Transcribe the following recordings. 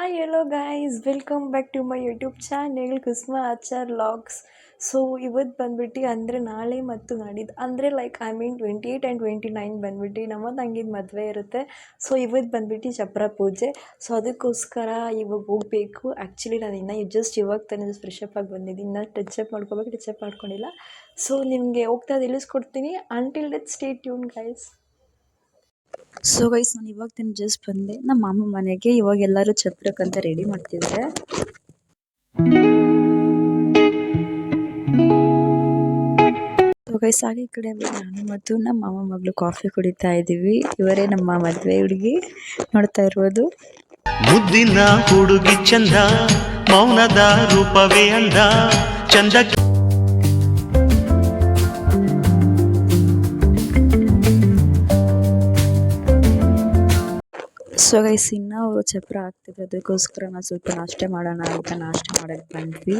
Hi hello guys welcome back to my YouTube channel Kusma Achar vlogs so ಇವತ್ತು ಬಂದ್ಬಿಟ್ಟು ಅಂದರೆ ನಾಳೆ ಮತ್ತು ನಾಡಿದ್ದು, ಅಂದರೆ like I mean twenty eight and twenty nine ಬಂದ್ಬಿಟ್ಟು ನಮ್ಮ ತಂಗಿದ ಮದುವೆ ಇರುತ್ತೆ. ಸೊ ಇವತ್ತು ಬಂದ್ಬಿಟ್ಟು ಚಪ್ರ ಪೂಜೆ. ಸೊ ಅದಕ್ಕೋಸ್ಕರ ಇವಾಗ ಹೋಗಬೇಕು. ಆ್ಯಕ್ಚುಲಿ ನಾನು ಇನ್ನೂ ಜಸ್ಟ್ ಇವಾಗ ತಾನೇ ಫ್ರೆಶ್ ಅಪ್ ಆಗಿ ಬಂದಿದ್ದೀನಿ. ಇನ್ನೂ ಟಚ್ ಅಪ್ ಮಾಡ್ಕೋಬೇಕು ಟಚ್ ಅಪ್ ಮಾಡ್ಕೊಂಡಿಲ್ಲ. ಸೊ ನಿಮಗೆ ಹೋಗ್ತಾ ತಿಳಿಸ್ಕೊಡ್ತೀನಿ. Until death stay tune guys so guys ನಾನು ಇವಾಗ ತಿನ್ ಜಸ್ಟ್ ಬಂದೆ. ನಮ್ಮ ಮಾಮ ಮನೆಗೆ ಇವಾಗ ಎಲ್ಲರೂ ಚಪ್ರಕ್ಕಂತ ರೆಡಿ ಮಾಡ್ತಿದ್ದಾರೆ. ಗೈಸ್ ಹಾಗೆ ಈ ಕಡೆ ನಾನು ಮತ್ತು ನಮ್ಮ ಮಾಮ ಮಗಳು ಕಾಫಿ ಕುಡಿತಾ ಇದ್ದೀವಿ. ಇವರೇ ನಮ್ಮ ಮದುವೆ ಹುಡುಗಿ. ನೋಡ್ತಾ ಇರ್ಬೋದು. ಮುದ್ದಿನ ಹುಡುಗಿ ಚಂದ, ಮೌನದ ರೂಪವೇ ಅಂದ. ಚಂದ ಸೊ ಗೈಸ್ ಇನ್ನು ಅವರು ಚಪ್ರ ಹಾಕ್ತಿದ್ರು ಅದಕ್ಕೋಸ್ಕರ ನಾವು ಸ್ವಲ್ಪ ನಾಷ್ಟ ಮಾಡೋಣ ಅಂತ ನಾಷ್ಟ ಮಾಡಕ್ಕೆ ಬಂದ್ವಿ.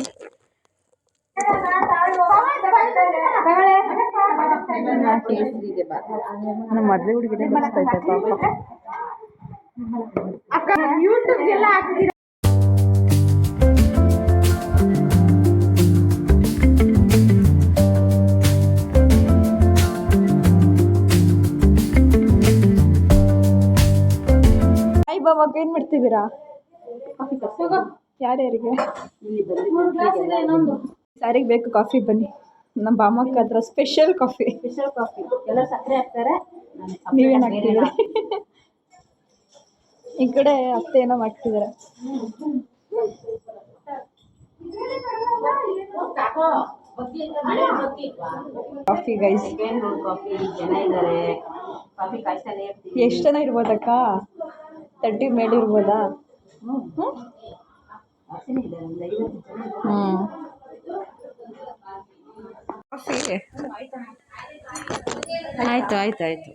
ನಮ್ಮ ಮದುವೆ ಹುಡುಗಿನೇ ಬರ್ತೈತೆ ಪಾಪ. ಹಾಯ್ ಮಾಡ್ತಿದ್ದೀರಾ ಯಾರ್ಯಾರಿಗೆ ಯಾರಿಗೆ? ಬೇಕು ಕಾಫಿ ಬನ್ನಿ. ನಮ್ಮ ಬಾಮಕ್ಕ ಹತ್ರ ಸ್ಪೆಷಲ್ ಕಾಫಿ. Special coffee. ಎಲ್ಲ ಸಕ್ಕರೆ ಹಾಕ್ತಾರೆ. ನೀವೇನ್ ಈ ಕಡೆ ಅತ್ತೆ ಏನೋ ಮಳೆ ಕಾಫಿ ಗೈಸ್ ಕಾಫಿ ಜನ ಇದ್ದಾರೆ. ಕಾಫಿ ಎಷ್ಟು ಜನ ಇರ್ಬೋದಕ್ಕ? ತರ್ಟಿ ಮೇಲೆ ಇರ್ಬೋದಾ ಹ್ಮ್. ಹ್ಮ್ ಜಾಸ್ತಿನೇ ಇದ್ದಾರೆ ಒಂದು ಐವತ್ತು ಜನ ಇದ್ದಾರೆ. ಹ್ಮ್ ಕಾಫಿ. ಆಯ್ತು ಆಯ್ತು ಆಯ್ತು.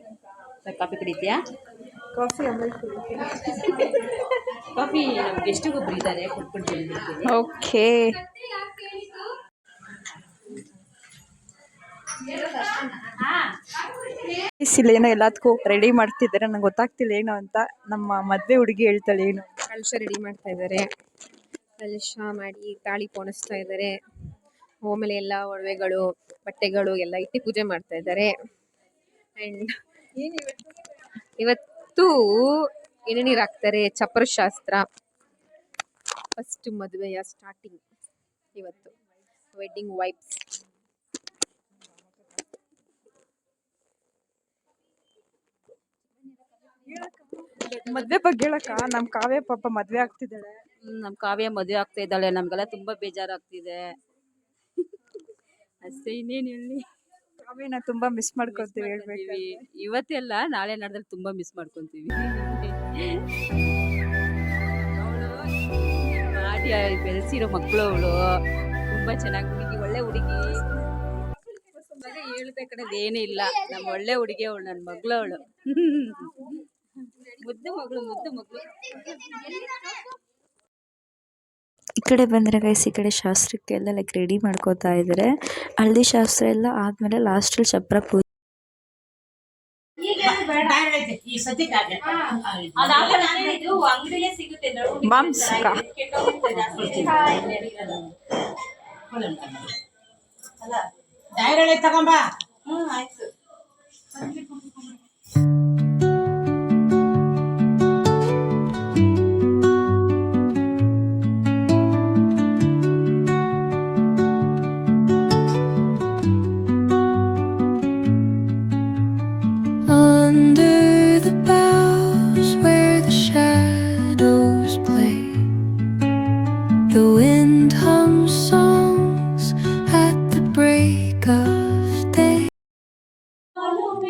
ಸರ್ ಕಾಫಿ ಕುಡಿತೀಯಾ? ಕಾಫಿ ಆಮೇಲೆ ಕಾಫಿ ನಮ್ಗೆ ಎಷ್ಟು ಒಬ್ರು ಇದ್ದಾರೆ? ಕೊಟ್ಬಿಟ್ಟು ಬಂದ್ಬಿಡ್ತೀನಿ ಓಕೆ. ಇಲ್ಲಿ ಏನೋ ಎಲ್ಲದಕ್ಕೂ ರೆಡಿ ಮಾಡ್ತಿದ್ದಾರೆ ನಂಗೆ ಗೊತ್ತಾಗ್ತಿಲ್ಲ ಏನು ಅಂತ. ನಮ್ಮ ಮದುವೆ ಹುಡುಗಿ ಹೇಳ್ತಾಳೆ ಏನು. ಕಲಶ ರೆಡಿ ಮಾಡ್ತಾ ಇದ್ದಾರೆ ಕಲಶ ಮಾಡಿ ತಾಳಿ ಪೋಣಿಸ್ತಾ ಇದ್ದಾರೆ ಆಮೇಲೆ ಎಲ್ಲ ಒಡವೆಗಳು, ಬಟ್ಟೆಗಳು ಎಲ್ಲ ಇಟ್ಟು ಪೂಜೆ ಮಾಡ್ತಾ ಇದ್ದಾರೆ ಅಂಡ್ ಇವತ್ತು ಎಣ್ಣೆ ಹಾಕ್ತಾರೆ. ಚಪ್ರ ಶಾಸ್ತ್ರ ಫಸ್ಟ್ ಮದುವೆಯ ಸ್ಟಾರ್ಟಿಂಗ್ ಇವತ್ತು. ವೆಡ್ಡಿಂಗ್ ವೈಬ್ಸ್ ಮದ್ವೆ ಬಗ್ಗೆ ಹೇಳಕ್ಕ? ನಮ್ ಕಾವ್ಯ ಪಾಪ ಮದ್ವೆ ಆಗ್ತಿದ್ದಾಳೆ. ನಮ್ಮ ಕಾವ್ಯ ಮದುವೆ ಆಗ್ತಾ ಇದ್ದಾಳೆ. ನಮ್ಗೆಲ್ಲ ತುಂಬಾ ಬೇಜಾರಾಗ್ತಿದೆ. ಅಷ್ಟೇ ಇನ್ನೇನು ಹೇಳಿ? ಕಾವ್ಯನ ತುಂಬಾ ಮಿಸ್ ಮಾಡ್ಕೊಂತೀವಿ ಹೇಳ್ಬೇಕು ಇವತ್ತೆಲ್ಲ ನಾಳೆ ನಾಡ್ದಲ್ಲಿ ತುಂಬಾ ಮಿಸ್ ಮಾಡ್ಕೊಂತೀವಿ. ಮಾಡಿ ಬೆಳೆಸಿರೋ ಮಕ್ಕಳು ಅವಳು. ತುಂಬಾ ಚೆನ್ನಾಗಿ ಹುಡುಗಿ ಒಳ್ಳೆ ಹುಡುಗಿ. ಹೇಳ್ಬೇಕನ್ನೋದು ಏನೂ ಇಲ್ಲ ನಮ್ಮ ಒಳ್ಳೆ ಹುಡುಗಿ ಅವಳು ನನ್ನ ಮಗಳು ಅವಳು. ಮುದ್ದು ಮಗಳು ಮುದ್ದು ಮಗಳು. ಈ ಕಡೆ ಬಂದರೆ ಗೈಸ್ ಈ ಕಡೆ ಶಾಸ್ತ್ರಕ್ಕೆಲ್ಲ ಲೈಕ್ ರೆಡಿ ಮಾಡ್ಕೋತಾ ಇದ್ದಾರೆ ಹಳ್ದಿ ಶಾಸ್ತ್ರ ಎಲ್ಲ ಆದ್ಮೇಲೆ ಲಾಸ್ಟಲ್ಲಿ ಚಪ್ರ ಪೂಜೆ. ಮಾಂಸ ಹ್ಮ್ ತಗೊಂಬ the wind hums songs at the break of day. Oh,